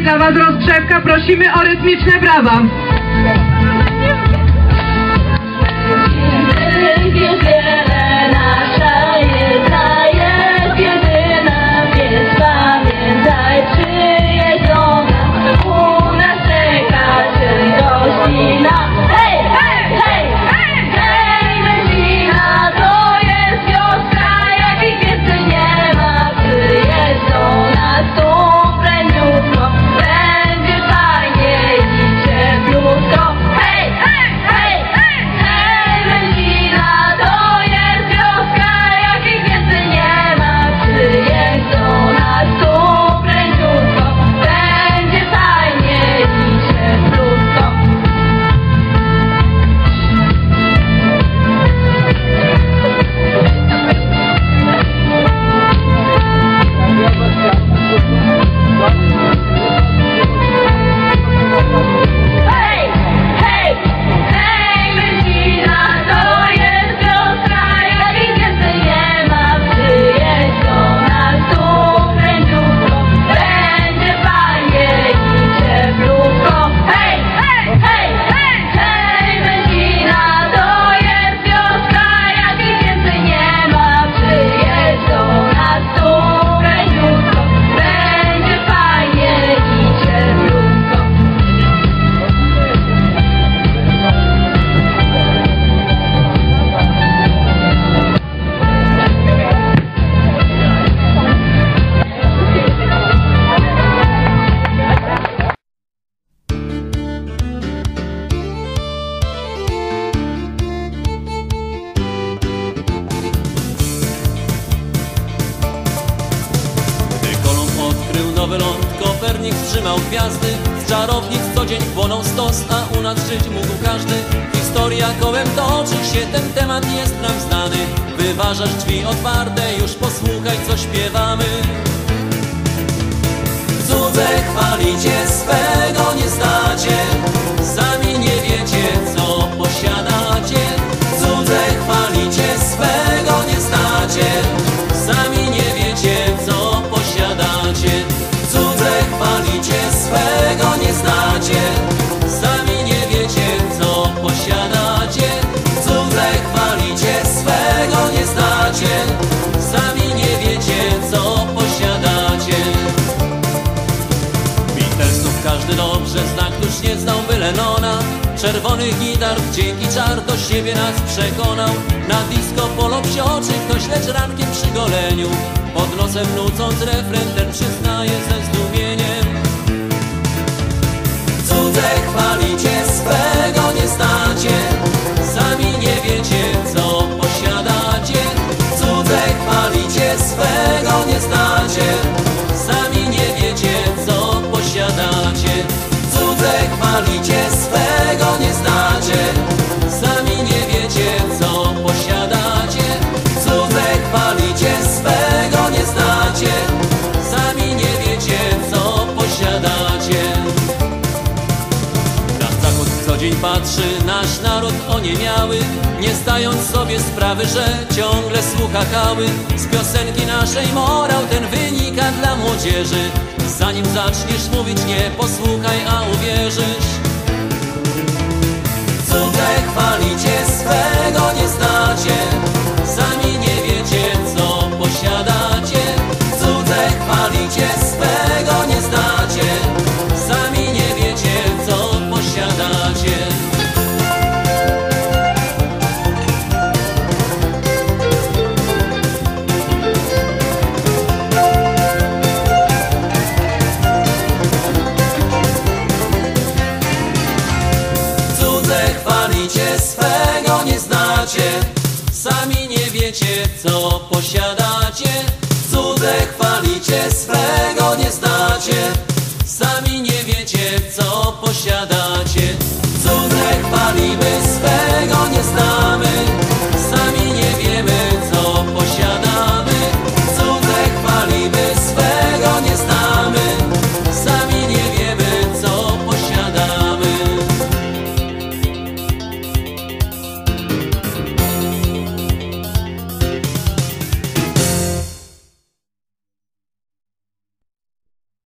dla Was rozgrzewka. Prosimy o rytmiczne brawa. czarownik wstrzymał gwiazdy. Z czarownic co dzień płoną stos A u nas żyć mógł każdy. Historia kołem toczy się Ten temat jest nam znany. Wyważasz drzwi otwarte Już posłuchaj co śpiewamy. Lenona Czerwony gitar, dzięki czar do siebie nas przekonał. Na disco polo psie oczy ktoś, lecz rankiem przy goleniu. Pod nosem nucąc refren, ten przyznaje ze zdumieniem. Cudze chwalicie, swego nie znacie. Sami nie wiecie, co posiadacie. Cudze chwalicie, swego nie znacie. oniemiałych Nie zdając sobie sprawy, że ciągle słucha kały. Z piosenki naszej morał ten wynika dla młodzieży. Zanim zaczniesz mówić nie posłuchaj, a uwierzysz. Cudze chwalicie swego nie znacie. Hoşça